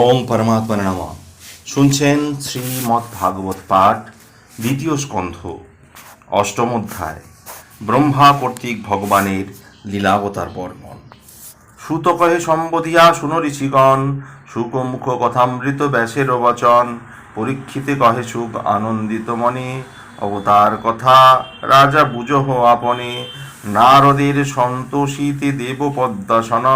ওম পরমাত্মা নাম। শুনছেন শ্রীমৎ ভাগবত পাঠ, দ্বিতীয় স্কন্ধ, অষ্টম অধ্যায়, ব্রহ্মা কর্তৃক ভগবানের লীলাবতার বর্ণন সুত কহে সম্বোধিয়া শুনো ঋষিগণ, সুকমুখ কথামৃত ব্যাসের বচন, পরীক্ষিতে কহে সুখ আনন্দিত মনে, অবতার কথা রাজা বুঝহ আপনে, নারদের সন্তোষীতে দেব পদ্মাসন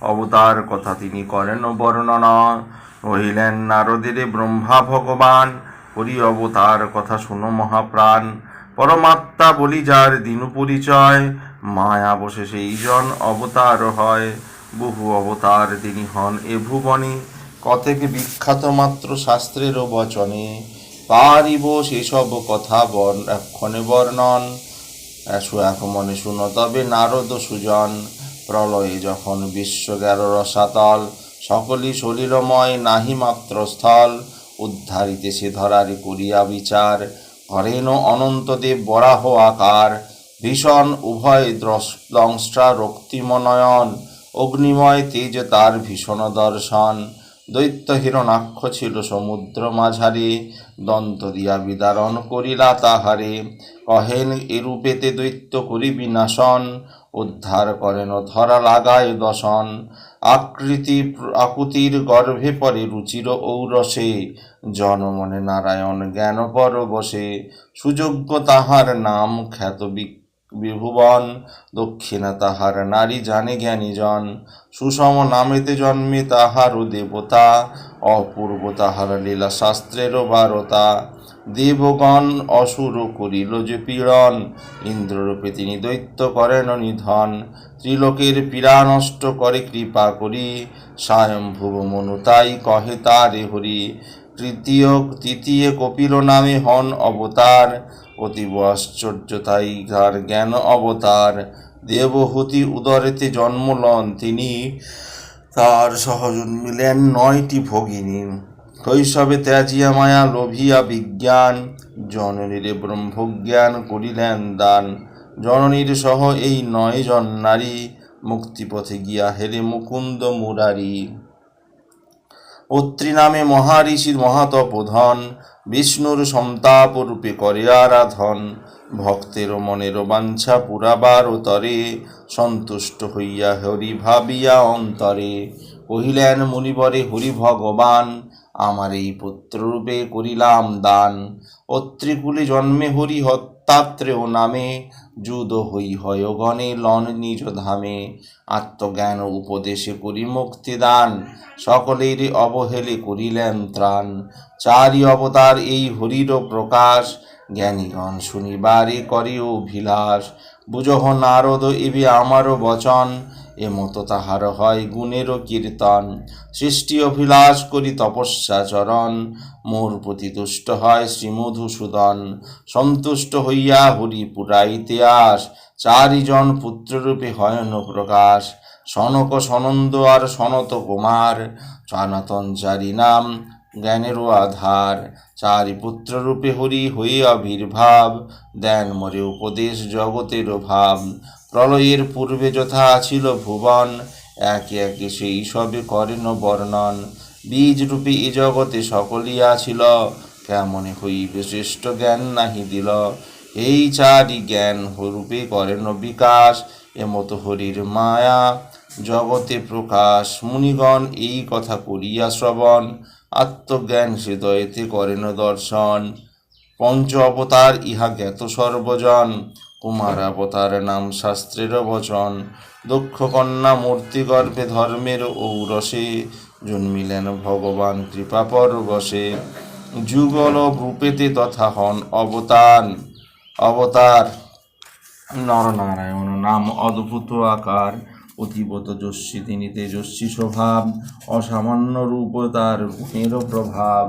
অবতার কথা তিনি করেন, বর্ণনা রহিলেন নারদের, ব্রহ্মা ভগবান করি অবতার কথা শুনো মহাপ্রাণ। পরমাত্মা বলি যার দিনু পরিচয় মায়া বসে সেই জন অবতার হয়। বহু অবতার তিনি হন এ ভুবনে, কতেক বিখ্যাত মাত্র শাস্ত্রের বচনে। পারিব সেসব কথা বর্ণ এক্ষণে বর্ণন। এসো এক মনে শুনো তবে নারদ সুজন প্রলয়ে যখন বিশ্ব রসাতল সকলই শরীরময় নাহি মাত্র স্থল। উদ্ধারিতে সে ধরারি করিয়া বিচার, করেন অনন্তদেব বরাহ আকার। ভীষণ উভয় দ্রস- দংষ্টা রক্তিমনয়ন, অগ্নিময় তেজ তার ভীষণ দর্শন। দৈত্য হিরণাক্ষ ছিল সমুদ্র মাঝারে, দন্ত দিয়া বিদারণ করিলা তাহারে। কহেন, এরূপেতে দৈত্য করি বিনাশন উদ্ধার করেন ধরা লাগায় দশন। আকৃতি আকুতির গর্ভে পরে রুচির ঔরসে। জনমনে নারায়ণ জ্ঞান পর বসে। সুযোগ্য তাহার নাম খ্যাত বিভুবন। দক্ষিণা তাহার নারী জানে জ্ঞানীজন। সুষম নামেতে জন্মে তাহারও দেবতা। অপূর্ব তাহার লীলা শাস্ত্রেরও বারতা। দেবগণ অসুর করিল যে পীড়ন, ইন্দ্ররূপে তিনি দৈত্য করেন নিধন। ত্রিলোকের পীড়া নষ্ট করে কৃপা করি। স্বয়ংভুব মনু তাই কহে তারে হরি। তৃতীয় তৃতীয় কপিল নামে হন অবতার। অতীব আশ্চর্য তাই তার জ্ঞান অবতার। দেবহূতি উদরেতে জন্ম লন তিনি। তার সহজন্মিলেন নয়টি ভগিনী। শৈশবে ত্যাজিয়া মায়া, লোভিয়া বিজ্ঞান, জননীরে ব্রহ্মজ্ঞান করিলেন দান। জননীর সহ এই নয় জন নারী মুক্তিপথে গিয়া হেরে মুকুন্দ মুরারি। অত্রি নামে মহারিষির মহাতপোধন, বিষ্ণুর সন্তাপ রূপে করে আরাধন। ভক্তের মনের বাঞ্ছা পুরাবার তরে, সন্তুষ্ট হইয়া হরি ভাবিয়া অন্তরে। কহিলেন, মুনিবরে, হরি ভগবান আমার এই পুত্ররূপে করিলাম দান। অত্রিকুলে জন্মে হরি হত্যাত্রেয় নামে যুদ হই হয় গণে লন নিজ ধামে। আত্মজ্ঞান উপদেশে করি মুক্তি দান। সকলেরই অবহেলে করিলেন ত্রাণ। চারি অবতার এই হরির প্রকাশ। জ্ঞানীগণ শুনিবারে করে অভিলাষ। বুঝহ নারদ এবে আমারও বচন। এমতো তাহার হয় গুণেরও কীর্তন। সৃষ্টি অভিলাষ করি তপস্যাচরণ মোর প্রতি তুষ্ট হয় শ্রীমধুসূদন। সন্তুষ্ট হইয়া হরি পুরাইতে আস। চারিজন পুত্ররূপে হয়ন প্রকাশ। সনক সনন্দ আর সনত কুমার। সনাতন চারি নাম জ্ঞানেরও আধার। চারি পুত্ররূপে হরি হয়ে আবির্ভাব, দেন মরে উপদেশ জগতের ভাব। প্রলয়ের পূর্বে যথা ছিল ভুবন, একে একে সেই সবে করেন বর্ণন। বীজ রূপে এ জগতে সকলই আছিল, কেমনে হইবে শ্রেষ্ঠ জ্ঞান নাহি দিল। এই চারি জ্ঞান রূপে করেন বিকাশ এমতো হরির মায়া। জগতে প্রকাশ, মুনিগণ এই কথা করিয়া শ্রবণ, আত্মজ্ঞান হৃদয়েতে করেন দর্শন। পঞ্চ অবতার, ইহা জ্ঞাত সর্বজন। কুমার অবতার নাম শাস্ত্রের বচন। দক্ষ কন্যা মূর্তি গর্ভে ধর্মের ঔরসে, জন্মিলেন ভগবান কৃপা পরবশে যুগল রূপেতে তথা হন অবতার। অবতার, নরনারায়ণ নাম অদ্ভুত আকার। অতীব তেজস্বী তিনি তেজস্বী স্বভাব, অসামান্য রূপ তার গুণেরও প্রভাব।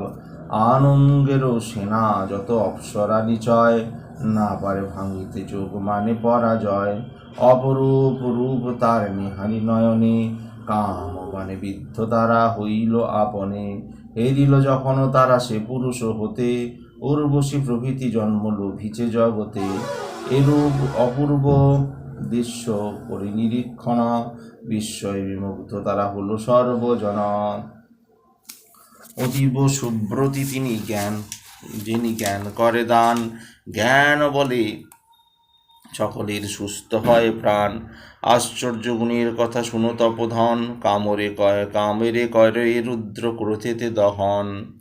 আনন্দেরও সেনা যত অপ্সরা নিচয়, না পারে ভাঙিতে যোগ মানে পরাজয়। অপরূপ রূপ তার নিহানি নয়নে, কাম মানে বিদ্ধ তারা হইল আপনে। হেরিল যখন তারা সে পুরুষ হতে, উর্বশী প্রভৃতি জন্ম লোভিছে জগতে। এরূপ অপূর্ব দৃশ্য পরিনিরীক্ষণ, বিস্ময় বিমুগ্ধ তারা হলো সর্বজন অতীব সুব্রতী তিনি জ্ঞান, যিনি জ্ঞান করে দান, জ্ঞান বলে সকলের সুস্থ হয় প্রাণ। আশ্চর্য গুণের কথা শুনো তপধন, কামরে কয়, কামেরে করে রুদ্র ক্রোধেতে দহন।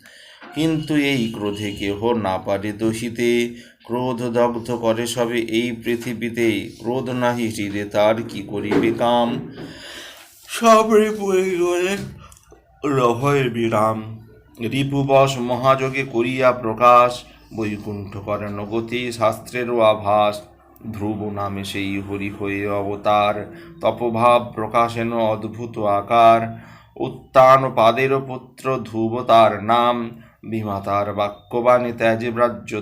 কিন্তু এই ক্রোধে কেহ না পারে দোষিতে ক্রোধ দগ্ধ করে সবে এই পৃথিবীতে। ক্রোধ নাহি হৃদে, তার কি করিবে কাম? সব রিপুয়ে গলে রভয়ের বিরাম। রিপুবশ মহাযোগে করিয়া প্রকাশ, বৈকুণ্ঠ করেন গতি শাস্ত্রেরও আভাস। ধ্রুব নামে সেই হরি হয়ে অবতার, তপভাব প্রকাশেন অদ্ভুত আকার। উত্তান পাদের পুত্র ধ্রুব তার নাম বিমাতার বাক্যবাণী ত্যাজে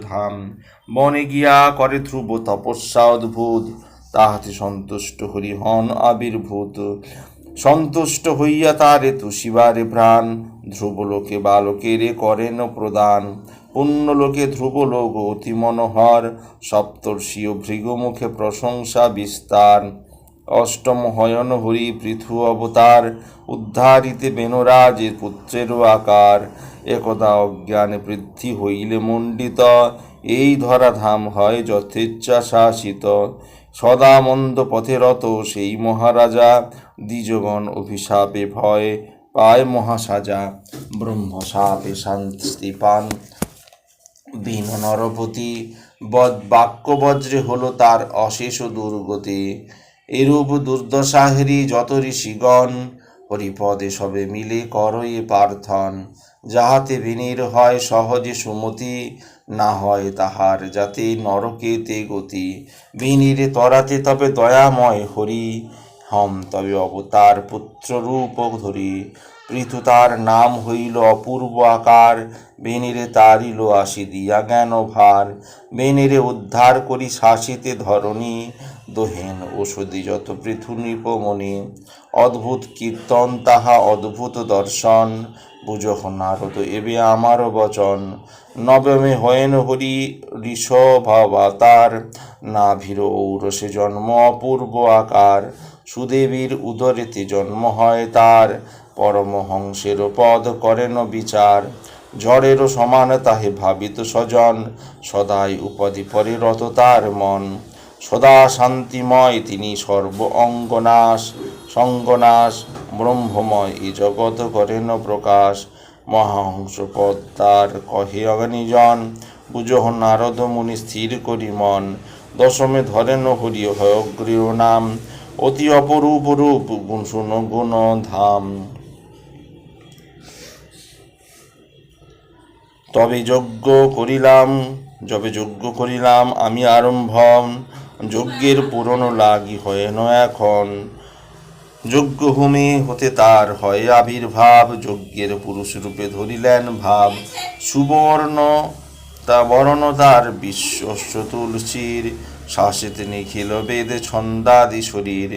ধাম বনে গিয়া করে ধ্রুব তপস্যা অদ্ভুত। তাহাতে সন্তুষ্ট হরি হন আবির্ভূত। সন্তুষ্ট হইয়া তারে তুষিবারে প্রাণ। ধ্রুবলোকে বালকেরে করেন প্রদান। পুণ্যলোকে ধ্রুবলোক অতি মনোহর। সপ্তর্ষি ও ভৃগুমুখে প্রশংসা বিস্তার। অষ্টম হয়ন হরি পৃথু অবতার। উদ্ধারিতে বেনরাজের পুত্রেরও আকার। একদা অজ্ঞানে বৃদ্ধি হইলে মণ্ডিত। এই ধরাধাম হয় যথেচ্ছা শাসিত সদা মন্দ পথে রত সেই মহারাজা। দ্বিজগণ অভিশাপে ভয় পায় মহাসাজা। ব্রহ্মশাপে শান্তি পান। বিন নরপতি বদ বাক্য বজ্রে হলো তার অশেষ দুর্গতি। এরূপ দুর্দশাহেরি যত ঋষিগণ, হরিপদে সবে মিলে করয়ে প্রার্থন। যাহাতে বিনীর হয় সহজে সুমতি না হয় তাহার, যাতে নরকেতে গতি। বিনীরে তরাতে তবে দয়াময় হরি হম, তবে অবতার পুত্ররূপ ধরি। পৃথু তার নাম হইল অপূর্ব আকার বেনিরে তারিল আসি দিয়া জ্ঞান ভার। বেনিরে উদ্ধার করি শাসিতে ধরণী দোহেন ওষুধি যত পৃথু নৃপমণি, অদ্ভুত কীর্তন তাহা অদ্ভুত দর্শন বুঝহ নারদ এবে আমারও বচন। নবমে হয়েন হরি ঋষভাবাতার নাভির ঔরসে জন্ম অপূর্ব আকার। সুদেবীর উদরেতে জন্ম হয় তার পরমহংসের পদ করেন বিচার। ঝড়েরও সমান তাহে ভাবিত স্বজন, সদাই উপাধি পরে রত তার মন। সদা শান্তিময় তিনি সর্ব অঙ্গনাশ, সঙ্গনাশ, ব্রহ্মময়। এই জগৎ করেন প্রকাশ। মহাহংস পদ তার কহে অগনিজন বুঝহ নারদ মুনি স্থির করি মন। দশমে ধরেন হরি হয়গ্রীয় নাম। অতি অপরূপ রূপ, গুণ শুন গুণ ধাম। তবে যজ্ঞ করিলাম, যবে যজ্ঞ করিলাম আমি আরম্ভ যজ্ঞের পূরণ লাগি হয় ন এখন যজ্ঞ হোমে হতে তার হয় আবির্ভাব, যজ্ঞের পুরুষ রূপে ধরিলেন ভাব। সুবর্ণ, তা বর্ণ তার বিশ্বস্য তুলসীর শাসিতে নিখিল বেদ ছন্দাদি শরীর।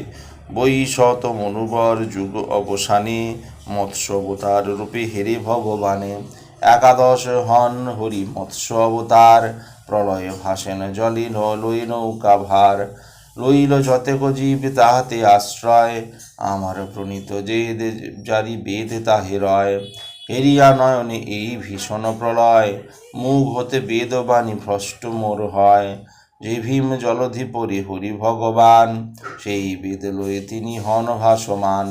বৈশত মনুবর যুগ অবসানে মৎস্য অবতার রূপে হেরে ভগবানে। একাদশ হন হরি মৎস্য অবতার প্রলয় ভাসেন জলিন লই নৌকা ভার। লইল যতেক জীব তাহাতে আশ্রয়, আমার প্রণীত যে জারি বেদ তাহে রয়। হেরিয়া নয়নে এই ভীষণ প্রলয়, মুখ হতে বেদবাণী ভ্রষ্ট মোর হয়। যে ভীম জলধি পরি হরি ভগবান, সেই বেদ লয়ে তিনি হন ভাসমান।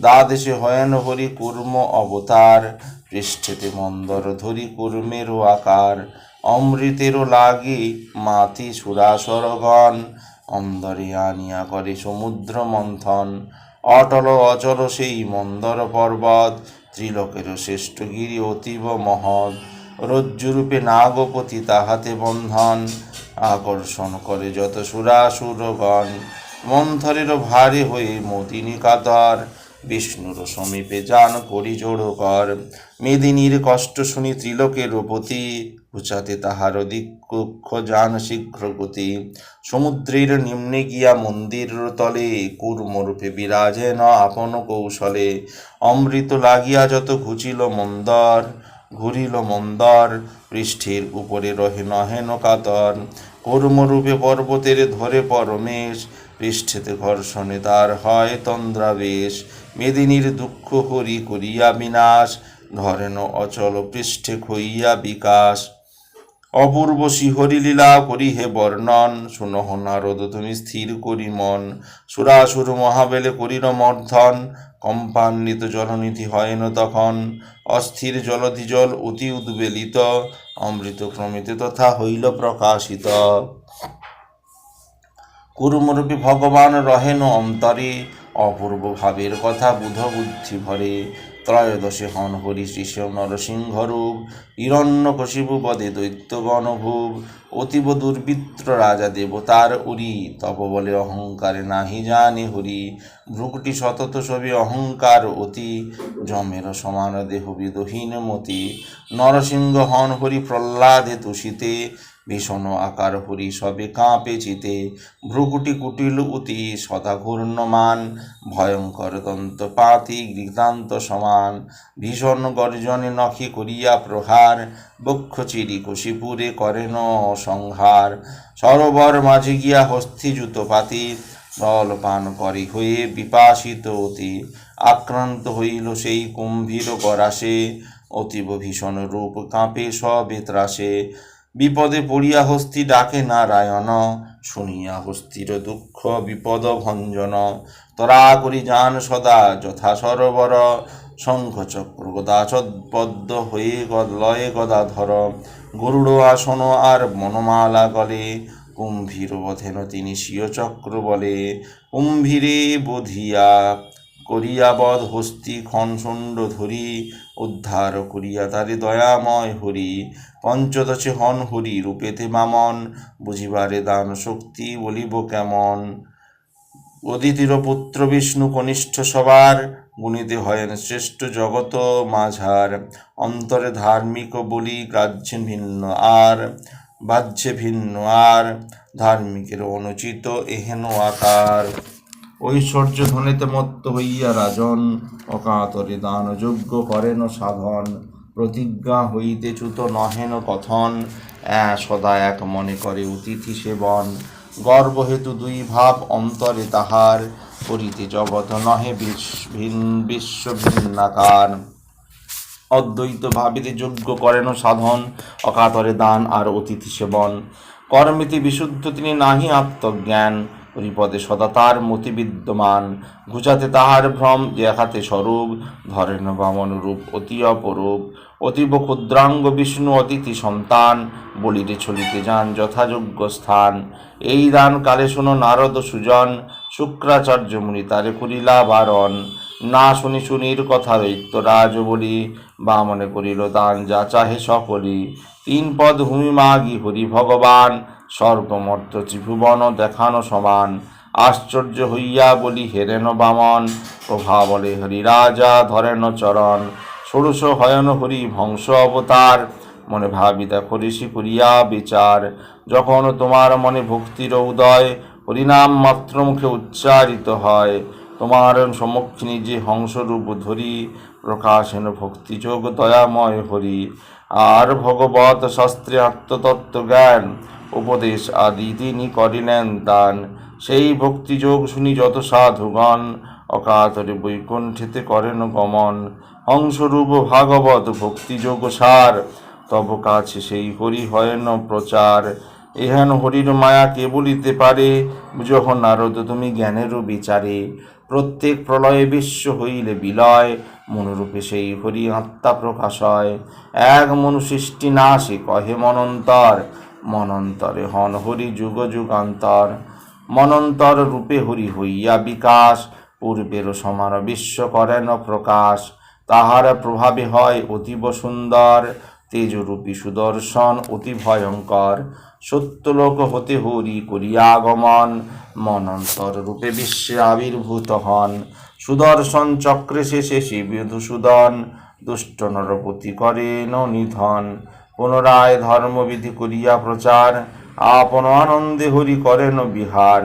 দ্বাদেশে হয়েন হরি কুর্ম অবতার, পৃষ্ঠেতে মন্দর ধরি কুর্মেরও আকার। অমৃতেরও লাগে মাতি সুরাসরগণ অন্দরে আনিয়া করে সমুদ্র মন্থন অটল অচল সেই মন্দর পর্বত। ত্রিলোকের শ্রেষ্ঠ গিরি অতীব মহৎ। রজ্জুরূপে নাগপতি তাহাতে বন্ধন। আকর্ষণ করে যত সুরাসুরগণ। মন্থরের ভারে হয়ে মদিনী কাতর। বিষ্ণুর সমীপে যান করি জোড় কর মেদিনীর কষ্ট শুনি ত্রিলোকের পতি উচাতে তাহার দিক্ষ যান শীঘ্র গতি সমুদ্রের নিম্নে গিয়া মন্দির তলে কুর্মরূপে বিরাজে ন আপন কৌশলে। অমৃত লাগিয়া যত ঘুচিল মন্দর, ঘুরিল মন্দর, পৃষ্ঠের উপরে রহে নহেন কাতর। কর্মরূপে পর্বতের ধরে পরমেশ, পৃষ্ঠেতে ঘর্ষণে তার হয় তন্দ্রাবেশ। মেদিনীর দুঃখ হরি করিয়া বিনাশ, ধরেন অচল পৃষ্ঠে খইয়া বিকাশ। অপূর্ব শিহরি লীলা করি হে বর্ণন শুনহ নারদ, তুমি স্থির করি মন। সুরাসুর মহাবেলে করির মর্ধন। কম্পান্বিত জলনিধি হয় না তখন। অস্থির জলধি জল অতি উদ্বেলিত। অমৃত ক্রমিতে তথা হইল প্রকাশিত। কুরুমরূপী ভগবান রহেন অন্তরে। অপূর্ব ভাবের কথা বুধ বুদ্ধি ভরে। ত্রয়োদশে হন হরি শ্রীশ নরসিংহ রূপ হিরণ্য কশিবু বদে দৈত্যগণ ভুব অতীব দুর্বৃত্ত রাজা দেবতার উরি, তপ বলে অহংকারে নাহি জানে হরি, ভ্রুকুটি সতত ছবি অহংকার অতি জমের সমান দেহ বিদহীন মতি, নরসিংহ হন হরি প্রহ্লাদে তুষিতে ভীষণ আকার হরি সবে কাঁপে চিতে। ভ্রুকুটি কুটিল উতি সদা ঘূর্ণমান, ভয়ঙ্কর দন্ত পাতি গৃতান্ত সমান। ভীষণ গর্জনে নখে করিয়া প্রহার, বক্ষ চিরি কশিপুরে করেন সংহার। সরোবর মাঝে গিয়া হস্তিযুত পাতি জল পান করে হয়ে বিপাসিত অতি। আক্রান্ত হইল সেই কুম্ভীর গরাসে, অতীব ভীষণ রূপ কাঁপে সবে ত্রাসে। বিপদে পড়িয়া হস্তি ডাকে, নারায়ণ, শুনিয়া হস্তির দুঃখ, বিপদ ভঞ্জন। তরা করি যান সদা যথা সরোবর। গদা চদ্পদ্ম হয়ে লয়ে গদা ধর গরুড় আসন আর বনমালা গলে। কুম্ভীর বধেন তিনি স্বীয় চক্র বলে। কুম্ভীরে বধিয়া করিয়া বধ হস্তি খনসুণ্ড ধরি। উদ্ধার করিয়া তারে দয়াময় হরি, পঞ্চদশে হন হরি, রূপেতে মামন, বুঝিবারে দান শক্তি বলিব কেমন? অদিতির পুত্র বিষ্ণু কনিষ্ঠ সবার, গুণিতে হয়েন শ্রেষ্ঠ জগত মাঝার। অন্তরে ধার্মিক বলি গ্রাহ্যে ভিন্ন আর বাহ্যে ভিন্ন আর, ধার্মিকের অনুচিত এহেন আকার। ঐশ্বর্য ধনেতে মত্ত হইয়া রাজন অকাতরে দান যোগ্য করেন সাধন, প্রতিজ্ঞা হইতে চ্যুত নহেন কথন সদা এক মনে করে অতিথি সেবন। গর্বহেতু দুই ভাব অন্তরে তাহার, করিতে জগৎ নহে বিশ্ব ভিন্নাকার। অদ্বৈত ভাবিতে যোগ্য করেন সাধন, অকাতরে দান আর অতিথি সেবন। কর্মেতে বিশুদ্ধ তিনি নাহি আত্মজ্ঞান। হরিপদে সদা তার মতি বিদ্যমান। ঘুচাতে তাহার ভ্রম দেখাতে স্বরূপ, ধরেন বামন রূপ অতি অপরূপ। অতীব ক্ষুদ্রাঙ্গ বিষ্ণু অতিথি সন্তান, বলিতে চলিতে যান যথাযোগ্য স্থান। এই দান কালে শোনো নারদ সুজন, শুক্রাচার্য মুনি তারে করিলা বারণ। না শুনি শুনির কথা দৈত্যরাজ বলি, বামনে করিল দান যা চাহে সকলি। তিন পদ ভূমি মাগি হরি ভগবান স্বর্গমর্ত ত্রিভুবন দেখানো সমান। আশ্চর্য হইয়া বলি, হেরেন বামন, প্রভা বলে হরি রাজা ধরেন চরণ। ষোড়শ হয়ন হরি ভংস অবতার। মনে ভাবি, দেখো ঋষি করিয়া বিচার। যখন তোমার মনে ভক্তির উদয়, হরিনাম মাত্র মুখে উচ্চারিত হয়। তোমার সমক্ষিণী যে হংসরূপ ধরি, প্রকাশেন ভক্তিযোগ দয়াময় হরি। আর ভগবত শাস্ত্রে আত্মতত্ত্ব জ্ঞান উপদেশ আদি তিনি করিলেন দান। সেই ভক্তিযোগ শুনি যত সাধুগণ অকাতরে বৈকুণ্ঠেতে করেন গমন। হংসরূপ ভাগবত ভক্তিযোগ সার, তব কাছে সেই হরি হয়েন প্রচার। এহেন হরির মায়া কে বলিতে পারে? যখন নারদ, তুমি জ্ঞানেরও বিচারে। প্রত্যেক প্রলয়ে বিশ্ব হইলে বিলয়, মনোরূপে সেই হরি আত্মা প্রকাশ হয় এক মনু সৃষ্টি নাশে, কহে মনন্তর। মনন্তরে হন হরি যুগ যুগান্তর। মনন্তর রূপে হরি হইয়া বিকাশ, পূর্বের সমান বিশ্ব করেন প্রকাশ। তাহার প্রভাবে হয় অতীব সুন্দর, তেজরূপী সুদর্শন অতি ভয়ঙ্কর। সত্যলোক হতে হরি করিয়া আগমন, মনন্তর রূপে বিশ্বে আবির্ভূত হন। সুদর্শন চক্রে শেষে শিবধূসূদন দুষ্ট নরপতি করেন নিধন। পুনরায় ধর্মবিধি করিয়া প্রচার। আপন আনন্দে হরি করেন বিহার।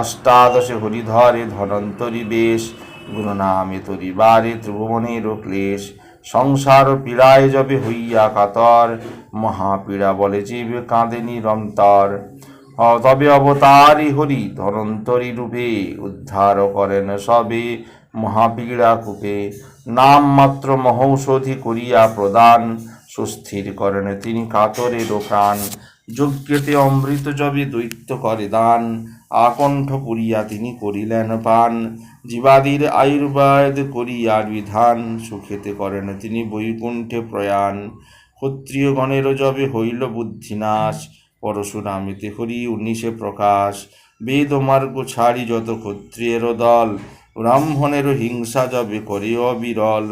অষ্টাদশে হরিধরে ধনন্তরী বেশ। গুণনামে তরিবারে ত্রিভুবনের ক্লেশ। সংসার পীড়ায় যবে হইয়া কাতর। মহাপীড়া বলে জীব কাঁদে নিরন্তর তবে অবতারই হরি ধনন্তরী রূপে উদ্ধার করেন সবে মহাপীড়া কূপে। নাম মাত্র মহৌষধি করিয়া প্রদান। সুস্থির করেন। তিনি কাতরের প্রাণ যজ্ঞেতে অমৃত জবে দৈত্য করে দান, আকণ্ঠ পুরিয়া তিনি করিলেন পান। জীবাদির আয়ুর্বেদ করিয়া বিধান সুখেতে করেন। তিনি বৈকুণ্ঠে প্রয়াণ ক্ষত্রিয়গণেরও যবে হইল বুদ্ধিনাশ। পরশুরামিতে হরি উনিশে প্রকাশ বেদ মার্গ ছাড়ি যত ক্ষত্রিয়েরও দল ব্রাহ্মণেরও হিংসা যবে করে অবিরল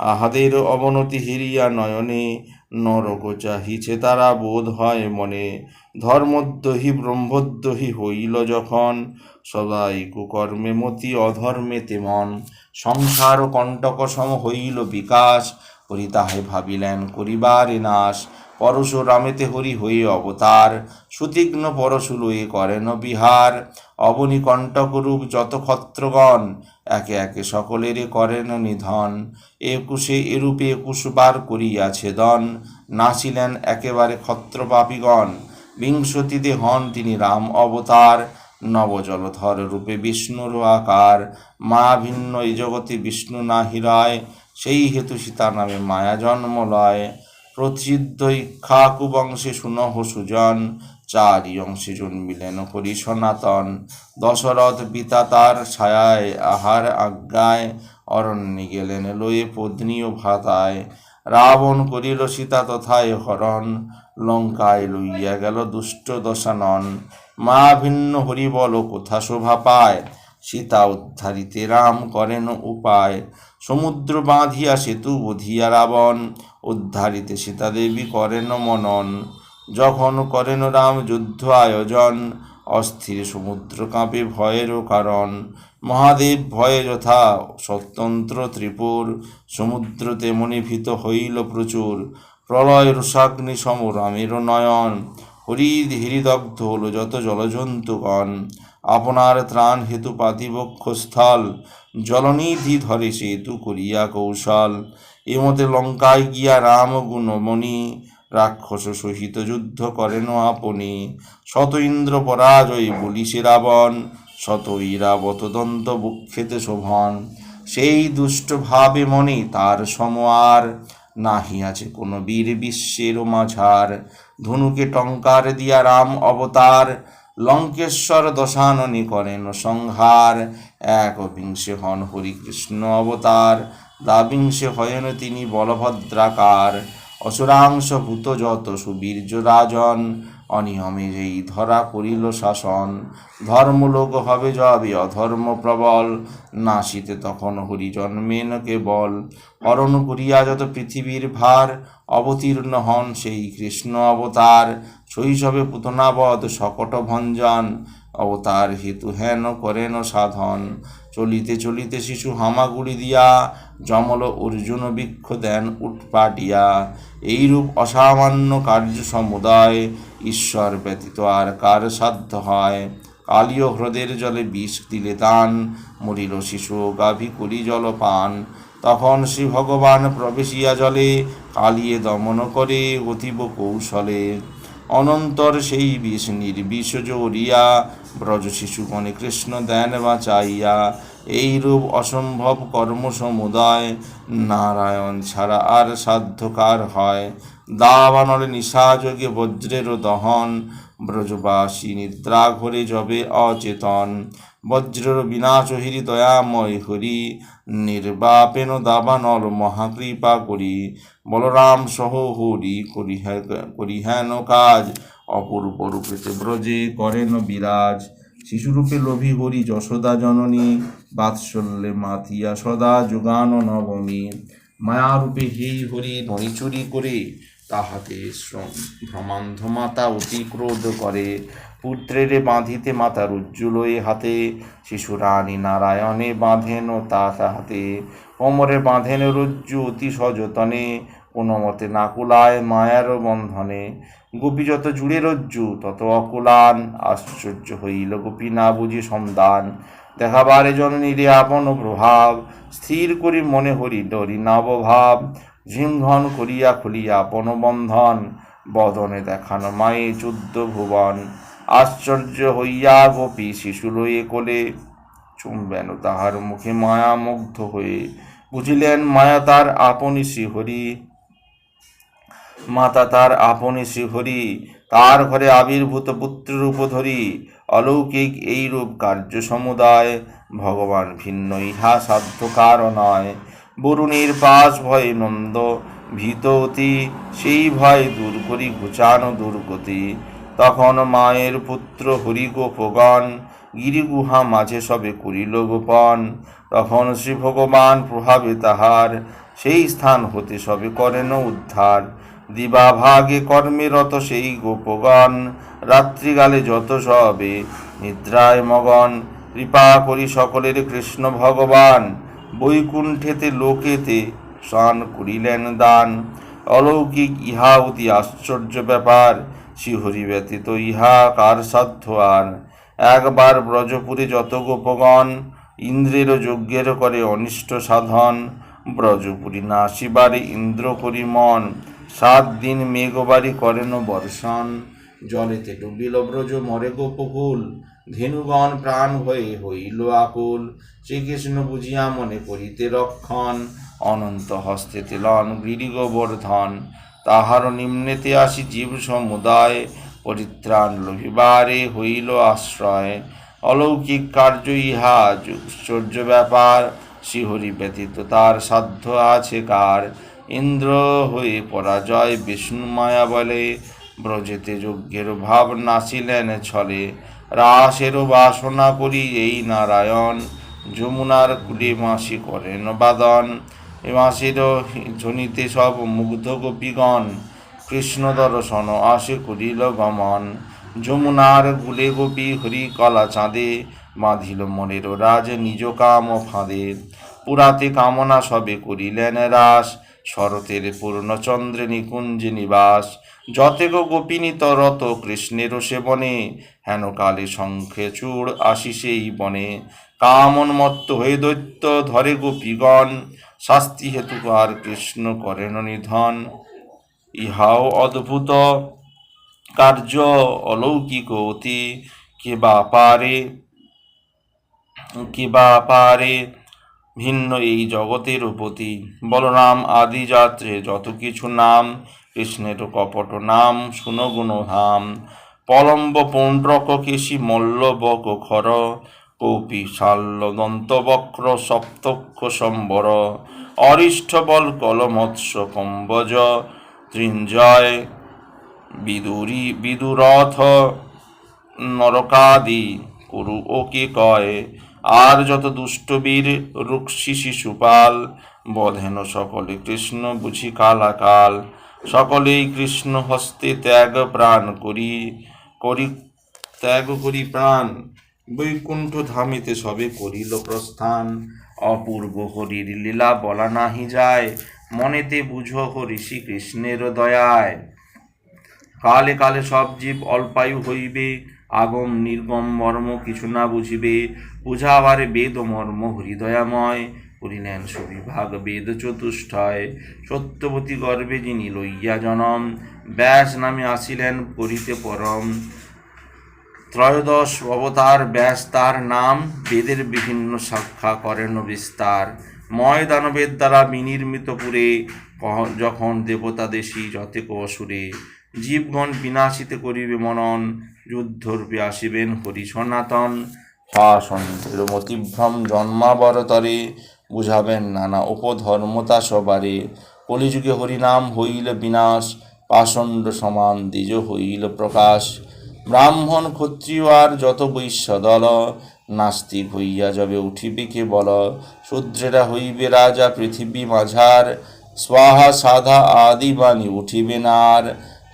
আহাদের অবনতি হিরিয়া নয়নে নরক চাহিছে তারা বোধ হয় মনে। ধর্মদ্যহি ব্রহ্মদ্যহি হইল যখন, সদাই কুকর্মে মতি, অধর্মে তেমন। সংসার কণ্টক সম হইল বিকাশ, করি তাহে ভাবিলেন, করিবারে নাশ। পরশুরামেতে হরি হয়ে অবতার, সুতীক্ষ্ণ পরশুলয়ে করেন বিহার। অবনী কণ্টক রূপ যত ক্ষত্রগণ, একে একে সকলেরে করেন নিধন। একুশে এরূপে একুশবার করিয়াছে দন নাচিলেন একেবারে ক্ষত্রপাপীগণ। বিংশতিতে হন তিনি রাম অবতার, নবজলধর রূপে বিষ্ণুর আকার। মা ভিন্ন এই জগতে বিষ্ণু না হিরায় সেই হেতু সীতা নামে মায়া জন্ম লয়। প্রসিদ্ধ ইক্ষাকু বংশে সুনহ সুজন, চারি অংশে জন্মিলেন হরি সনাতন। দশরথ পিতা তার ছায়ায় আহার আজ্ঞায় অরণ্যে গেলেন লয়ে ও ভাতায় রাবণ করিল সীতা তথায় হরণ, লঙ্কায় লইয়া গেল দুষ্ট দশানন। মা ভিন্ন হরি বল, কোথা শোভা পায়? সীতা উদ্ধারিতে রাম করেন উপায়। সমুদ্র বাঁধিয়া সেতু বধিয়া রাবণ উদ্ধারিতে সীতা দেবী করেন মনন। যখন করেন রাম যুদ্ধ আয়োজন, অস্থির সমুদ্র কাঁপে ভয়েরও কারণ। মহাদেব ভয়ে যথা স্বতন্ত্র ত্রিপুর, সমুদ্র তেমনি ভীত হইল প্রচুর। প্রলয় রুষাগ্নি সম নয়ন, হরিদ হৃদগ্ধ হল যত জলজন্তুগণ। আপনার ত্রাণ হেতু পাতিবক্ষ স্থল জলনিধি ধরে সেতু করিয়া কৌশল, এমতে লঙ্কায় গিয়া রাম গুণমণি রাক্ষস সহিত যুদ্ধ করেন আপনি। শত ইন্দ্র পরাজয় বলিছে রাবণ শত ইরাবত দন্ত বুক্ষেতে শোভন। সেই দুষ্ট ভাবে মনে তার সম আর, নাহি আছে কোনো বীর বিশ্বের মাঝার। ধনুকে টঙ্কার দিয়া রাম অবতার লঙ্কেশ্বর দশাননী করেন সংহার। একবিংশে হন হরিকৃষ্ণ অবতার। দ্বাবিংশে হয়েন তিনি বলভদ্রাকার। অসুরাংশ ভূত যত সুবীর্য রাজন। অনিয়মে যেই ধরা করিল শাসন। ধর্মলোক হবে যবে অধর্ম প্রবল। নাসিতে তখন হরি জন্মেন কেবল। হরণ করিয়া যত পৃথিবীর ভার। অবতীর্ণ হন সেই কৃষ্ণ অবতার। শৈশবে পুতনাবধ সকট ভঞ্জন অবতার হেতু হেন করেন সাধন। চলিতে চলিতে শিশু হামাগুড়ি দিয়া যমল অর্জুন বৃক্ষ দেন উৎপাটিয়া এইরূপ অসামান্য কার্য সমুদায় ঈশ্বর ব্যতীত আর কার সাধ্য হয়? কালীয় হ্রদের জলে বিষ দিলে তান মরিল শিশু গাভী করি জল পান। তখন শ্রী ভগবান প্রবেশিয়া জলে কালিয়ে দমন করে অতীব কৌশলে। অনন্তর সেই বিষ নির্বিষজ রিয়া ব্রজ শিশুগণে কৃষ্ণ দেন বা বাঁচাইয়া, এইরূপ অসম্ভব কর্ম সমুদায় নারায়ণ ছাড়া আর সাধ্যকার হয়। দাবানলে নিশাযোগে বজ্রের দহন, ব্রজবাসী নিদ্রা ঘরে যবে অচেতন। বজ্রের বিনাশ হরি দয়াময় হরি, নির্বাপেন দাবানল মহাকৃপা করি। বলরাম সহ হরি করি হেন কাজ। অপূর্ব রূপেতে ব্রজে করেন বিরাজ। শিশুরূপে লোভী হরি যশোদা জননী। বাৎসল্যে মাতিয়া সদা যোগান নবমী। মায়ারূপে হে হরি নড়িচুরি করে তাহাতে শ্রম ভ্রমান্ধ মাতা অতি ক্রোধ করে। পুত্রেরে বাঁধিতে মাতার উজ্জ্বলই হাতে, শিশু রানী নারায়ণে বাঁধেন তা হাতে। কোমরে বাঁধেন রজ্জু অতি সযতনে কোনো মতে নাকুলায় মায়ার বন্ধনে। গোপী যত জুড়ে রজ্জু, তত অকুলান, আশ্চর্য হইল গোপী না বুঝি সন্ধান। দেখাবার দেখাবারে জননীরে আপন প্রভাব, স্থির করি মনে হরি ডরি নবভাব। ঝিমঘন করিয়া খুলিয়া আপন বন্ধন বদনে দেখানো মায়ে চুদ্দ ভুবন। আশ্চর্য হইয়া গোপী শিশু লয়ে কোলে চুম্বেন তাহার মুখে মায়া মুগ্ধ হয়ে। বুঝিলেন, মায়া তার আপনি শ্রীহরি মাতা তার আপনি শ্রীহরি তার ঘরে আবির্ভূত পুত্র রূপ ধরি। অলৌকিক এই রূপ কার্য সমুদায় ভগবান ভিন্ন, ইহা সাধ্য কারণ নয় বরুণের পাশ ভয়ে নন্দ, ভীত অতি। সেই ভয় দূর করি ঘুচানো দুর্গতি। তখন মায়ের পুত্র হরি গোপগণ গিরিগুহা মাঝে সবে করিল গোপন। তখন শ্রী ভগবান প্রভাবে তাহার সেই স্থান হতে সবে করেন উদ্ধার। দিবা ভাগে কর্মেরত সেই গোপগণ, রাত্রিকালে যত সবে নিদ্রায় মগন। কৃপা করি সকলের কৃষ্ণ ভগবান, বৈকুণ্ঠেতে লোকেতে স্নান করিলেন দান। অলৌকিক ইহা অতি আশ্চর্য ব্যাপার। শ্রীহরি ব্যতীত ইহা কার সাধ্য আর? একবার ব্রজপুরে যত গোপগণ ইন্দ্রের যজ্ঞের করে অনিষ্ট সাধন, ব্রজপুরী না আসিবারে ইন্দ্র করি মন। সাত দিন মেঘবাড়ি করেন বর্ষণ, জলেতে ডুবিল ব্রজ, মরে গোপকুল। ধেনুগণ প্রাণ হয়ে হইল আকুল, শ্রীকৃষ্ণ বুঝিয়া মনে করিতে রক্ষণ। অনন্ত হস্তে তেলন গিরি গোবর্ধন তাহার নিম্নেতে আসি জীব সমুদায়, পরিত্রাণ লভিবারে হইল আশ্রয়। অলৌকিক কার্য ইহা আশ্চর্য ব্যাপার শ্রীহরি ব্যতীত তার সাধ্য আছে কার। ইন্দ্র হয়ে পরাজয় বিষ্ণু মায়া বলে, ব্রজেতে যজ্ঞের ভাব নাচিলেন ছলে। রাসেরও বাসনা করি এই নারায়ণ, যমুনার কুলে মাসি করেন বাদন। এ মাসেরও ধ্বনিতে সব মুগ্ধ গোপীগণ কৃষ্ণ দর্শন আসে করিল গমন। যমুনার গুলে গোপী হরি কলা চাঁদে, বাঁধিল মনের রাজ নিজ কাম ফাঁদে। পুরাতে কামনা সবে করিলেন রাস, শরতের পূর্ণচন্দ্রে নিকুঞ্জে নিবাস। যতেগ গোপিনী তরত কৃষ্ণের সেবনে, হেন কালে শঙ্খে চূড় আসি সেই বনে। কামনমত্ত হয়ে দৈত্য ধরে গোপীগণ শাস্তি হেতু আর কৃষ্ণ করেন নিধন। ইহাও অদ্ভুত। কার্য অলৌকিক অতি। কে পারে কে পারে ভিন্ন এই জগতের উপতি বলরাম আদি যাত্রে যত কিছু নাম, কৃষ্ণের কপট নাম সুনগুণ ধাম পলম্ব পৌণ্ড্রক কেশি মল্ল বক খর। কৌপি শাল্য দন্তবক্র সপ্তক্ষ সম্বর অরিষ্ঠ বল কলমৎস্য কম্বজ তৃঞ্জয়, বিদুরি, বিদুরথ, নরকাদি, কুরু ও কে কয়, আর যত দুষ্টবীর রুক্ষী শিশুপাল, বধেন সকলে কৃষ্ণ বুঝি কালাকাল, সকলেই কৃষ্ণ হস্তে ত্যাগ প্রাণ করি করি, ত্যাগ করি প্রাণ। বৈকুণ্ঠ ধামিতে সবে করিল প্রস্থান। অপূর্ব হরির লীলা বলা নাহি যায়, মনেতে বুঝো হরি শ্রীকৃষ্ণের দয়ায়। কালে কালে সব জীব অল্পায়ু হইবে, আগম নির্গম মর্ম কিছু না বুঝিবে। বুঝাবারে বেদ মর্ম হৃদয়াময়, করিলেন সুবিভাগ বেদ চতুষ্টয়। সত্যবতী গর্বে যিনি লইয়া জনম, ব্যাস নামে আসিলেন করিতে পরম। ত্রয়োদশ অবতার ব্যাস তার নাম বেদের বিভিন্ন সাক্ষা করেন বিস্তার ময় দানবের দ্বারা বিনির্মিত পুরে যখন দেবতা দেশী যতেক অসুরে জীবগণ বিনাশিতে করিবে মনন যুদ্ধরূপে আসিবেন হরি সনাতন। শাসন মতিভ্রম জন্মাবরতরে বুঝাবেন নানা উপধর্মতা সবারে। কলিযুগে হরিনাম হইল বিনাশ, পাষণ্ড সমান দ্বিজ হইল প্রকাশ। ব্রাহ্মণ ক্ষত্রিয় আর যত বৈশ্য দল নাস্তিক হইয়া যাবে উঠিবে কে বল শূদ্রেরা হইবে রাজা, পৃথিবী মাঝার। স্বাহা, সাধা আদি বাণী উঠিবে নার।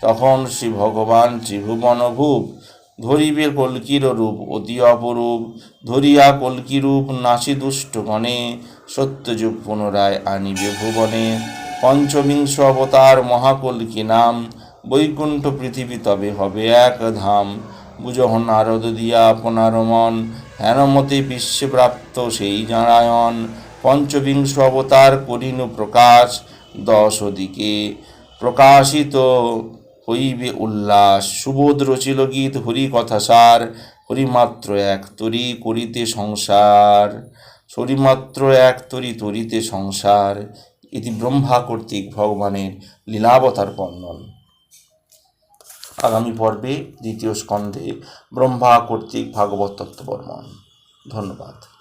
তখন শ্রী ভগবান ত্রিভুবন ভূপ ধরিবে কল্কির রূপ অতি অপরূপ। ধরিয়া কল্কি রূপ নাসি দুষ্ট গণে সত্যযুগ পুনরায় আনিবে ভুবনে। পঞ্চবিংশ অবতার মহাকল্কি নাম বৈকুণ্ঠ পৃথিবী তবে হবে এক ধাম। বুঝহ নারদ দিয়া আপনার মন হেনমতে বিশ্বে প্রাপ্ত সেই নারায়ণ। পঞ্চবিংশ অবতার করিনু প্রকাশ, দশ দিকে প্রকাশিত হইবে উল্লাস। সুবোধ রচিল গীত, হরি কথা সার, হরিমাত্র এক তরি করিতে সংসার। হরিমাত্র এক তরি তরিতে সংসার। এটি ব্রহ্মা কর্তৃক ভগবানের লীলাবতার বর্ণন। আগামী পর্বে দ্বিতীয় স্কন্ধে ব্রহ্মা কর্তৃক ভাগবত তত্ত্ববর্মণ। ধন্যবাদ।